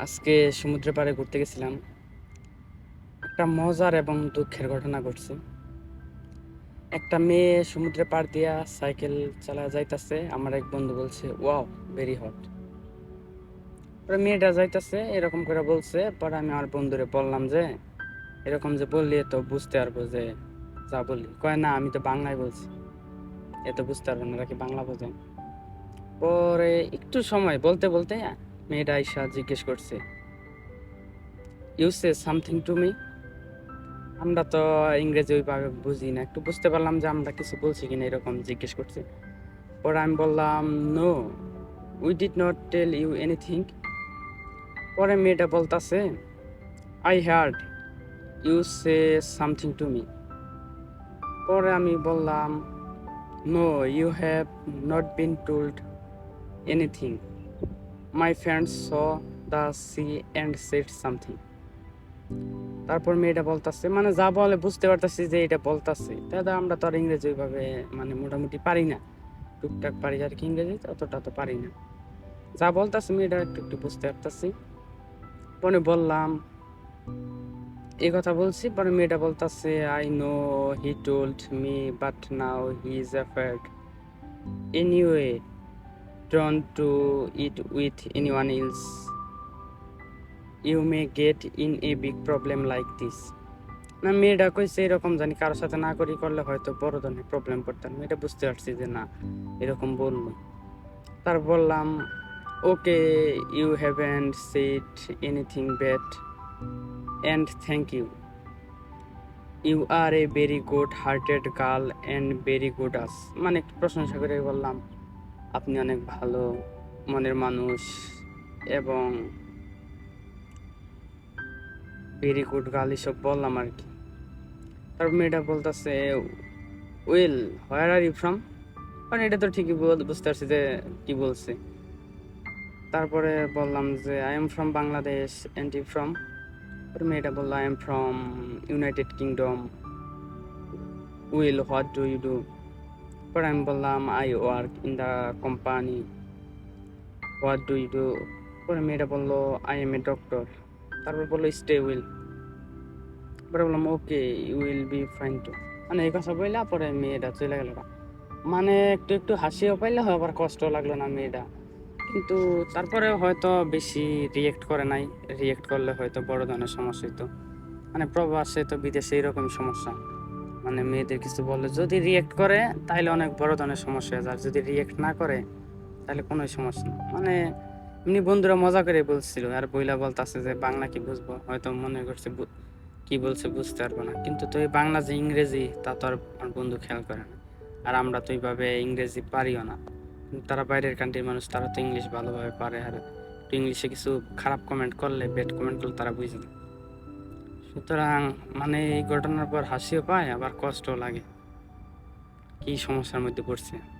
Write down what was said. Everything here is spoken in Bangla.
আজকে সমুদ্রের পাড়ে ঘুরতে গেছিলাম। একটা মজার এবং দুঃখের ঘটনা ঘটছে। একটা মেয়ে সমুদ্রের পাড় দিয়া সাইকেল চালা যাইতাছে। আমার এক বন্ধু বলছে, ওয়াও ভেরি হট পরে মেয়েটা যাইতাছে, এরকম করে বলছে। পরে আমি আমার বন্ধুরে বললাম যে, এরকম যে বললি তো বুঝতে পারব যে, যা বললি। কয়, না, আমি তো বাংলায় বলছি। এ তো বুঝতে পারব না কি বাংলা বোঝে? পরে একটু সময়, বলতে বলতে মেয়েটা আইসা জিজ্ঞেস করছে you say something to me আমরা তো ইংরেজি ওইভাবে বুঝি না, একটু বুঝতে পারলাম যে আমরা কিছু বলছি কিনা এরকম জিজ্ঞেস করছে। পরে আমি বললাম no we did not tell you anything পরে মেয়েটা বলতাছে I heard you say something to me পরে আমি বললাম no you have not been told anything my friends saw the sea and said something তারপর মেয়েটা বলতাছে মানে যা বলে বুঝতে পারতাছি যে এটা বলতাছে। দাদা, আমরা তো আর ইংরেজি ওইভাবে মানে মোটামুটি পারি না। টুকটাক পারি আর কি ইংরেজি, অতটা তো পারি না। যা বলতাছে মেয়েটা একটু একটু বুঝতে পারতাছি। পরে বললাম, এই কথা বলছি। পরে মেয়েটা বলতাছে I know he told me but now he is afraid anyway don't to it with anyone else. You may get in a big problem like this. না, মেয়েটা কইছে এরকম জানি কারোর সাথে না করি করলে হয়তো বড় ধরনের প্রবলেম পড়তাম মেয়েটা বুঝতে পারছি যে না, এরকম বলল তার বললাম okay you haven't said anything bad and thank you you are a very good hearted girl and very good as মানে একটু প্রশংসা করে বললাম আপনি অনেক ভালো মনের মানুষ এবং ভেরি গুড গার্ল এসব বললাম আর কি। তারপর মেয়েটা বলতেছে well where are you from মানে এটা তো ঠিকই বুঝতে পারছি যে কি বলছে। তারপরে বললাম যে I am from Bangladesh and you from মেয়েটা বলল I am from United Kingdom will what do you do পরে আমি বললাম I work in the company what do you do পরে মেয়েটা বলল আই এম এ ডক্টর তারপর বলল স্টে উইল পরে বললাম okay you will be fine too মানে এই কথা বললা, পরে মেয়েটা চলে গেল মানে একটু একটু হাসিও পাইলে হয় আবার কষ্ট লাগল না মেয়েটা। কিন্তু তারপরে হয়তো বেশি রিয়েক্ট করে নাই। রিয়েক্ট করলে হয়তো বড় ধরনের সমস্যা হতো মানে প্রবাসে তো বিদেশে এরকম সমস্যা। মানে মেয়েদের কিছু বলে, যদি রিয়েক্ট করে তাহলে অনেক বড় ধরনের সমস্যা হয়ে আর যদি রিয়েক্ট না করে তাহলে কোনো সমস্যা না। মানে এমনি বন্ধুরা মজা করে বলছিল, আর বইলা বলতেছে যে, বাংলা কি বুঝব? হয়তো মনে করছে কি বলছে বুঝতে পারব না। কিন্তু তো এই বাংলা যে ইংরেজি, তা তো আর বন্ধু খেয়াল করে না। আর আমরা তো ওইভাবে ইংরেজি পারিও না। তারা বাইরের কান্ট্রির মানুষ, তারা তো ইংলিশ ভালোভাবে পারে। আর ইংলিশে কিছু খারাপ কমেন্ট করলে ব্যাড কমেন্ট তারা বুঝে না সুতরাং মানে এই ঘটনার পর হাসিও পায় আবার কষ্টও লাগে। কি সমস্যার মধ্যে পড়ছে?